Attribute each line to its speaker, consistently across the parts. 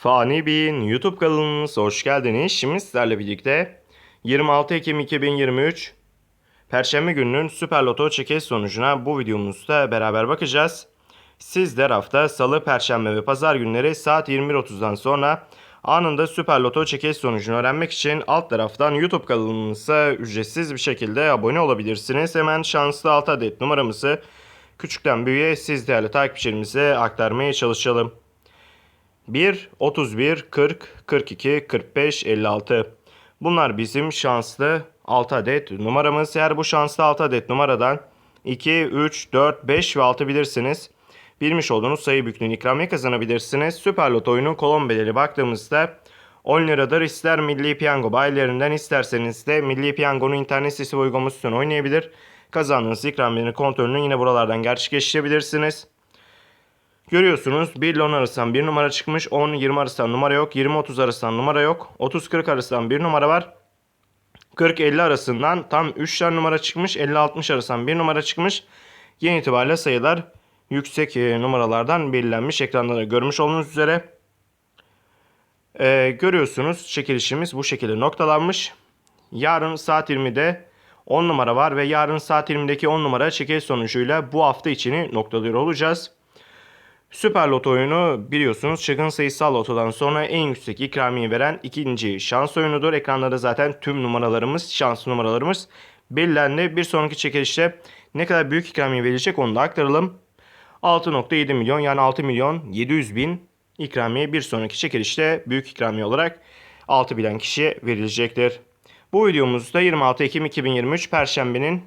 Speaker 1: Fani Bey'in YouTube kanalınıza hoş geldiniz. Şimdi sizlerle birlikte 26 Ekim 2023 Perşembe gününün Süper Loto çekiliş sonucuna bu videomuzda beraber bakacağız. Sizler hafta Salı, Perşembe ve Pazar günleri saat 21.30'dan sonra anında Süper Loto çekiliş sonucunu öğrenmek için alt taraftan YouTube kanalımıza ücretsiz bir şekilde abone olabilirsiniz. Hemen şanslı 6 adet numaramızı küçükten büyüğe siz değerli takipçilerimize aktarmaya çalışalım. 1, 31, 40, 42, 45, 56. Bunlar bizim şanslı 6 adet numaramız. Eğer bu şanslı 6 adet numaradan 2, 3, 4, 5 ve 6 bilirsiniz. Bilmiş olduğunuz sayı büyüklüğünü ikramiye kazanabilirsiniz. Süper Lot oyunun kolon bedeli baktığımızda 10 liradır. İster Milli Piyango bayilerinden isterseniz de Milli Piyango'nun internet sitesi ve uygulamasından oynayabilir. Kazandığınız ikramiyenin kontrolünü yine buralardan gerçekleştirebilirsiniz. Görüyorsunuz 1 ile 10 arasından 1 numara çıkmış. 10-20 arasından numara yok. 20-30 arasından numara yok. 30-40 arasından 1 numara var. 40-50 arasından tam 3 tane numara çıkmış. 50-60 arasından 1 numara çıkmış. Yeni itibariyle sayılar yüksek e, numaralardan belirlenmiş. Ekranda da görmüş olduğunuz üzere. Ee, görüyorsunuz çekilişimiz bu şekilde noktalanmış. Yarın saat 20'de 10 numara var ve yarın saat 20'deki 10 numara çekiliş sonucuyla bu hafta içini noktalıyor olacağız. Süper Loto oyunu biliyorsunuz çılgın sayısal lotodan sonra en yüksek ikramiye veren ikinci şans oyunudur. Ekranlarda zaten tüm numaralarımız, şans numaralarımız belirlendi. Bir sonraki çekilişte ne kadar büyük ikramiye verilecek onu da aktaralım. 6.7 milyon yani 6 milyon 700 bin ikramiye bir sonraki çekilişte büyük ikramiye olarak 6 bilen kişiye verilecektir. Bu videomuzda 26 Ekim 2023 Perşembe'nin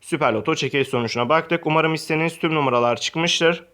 Speaker 1: Süper Loto çekiliş sonucuna baktık. Umarım istediğiniz tüm numaralar çıkmıştır.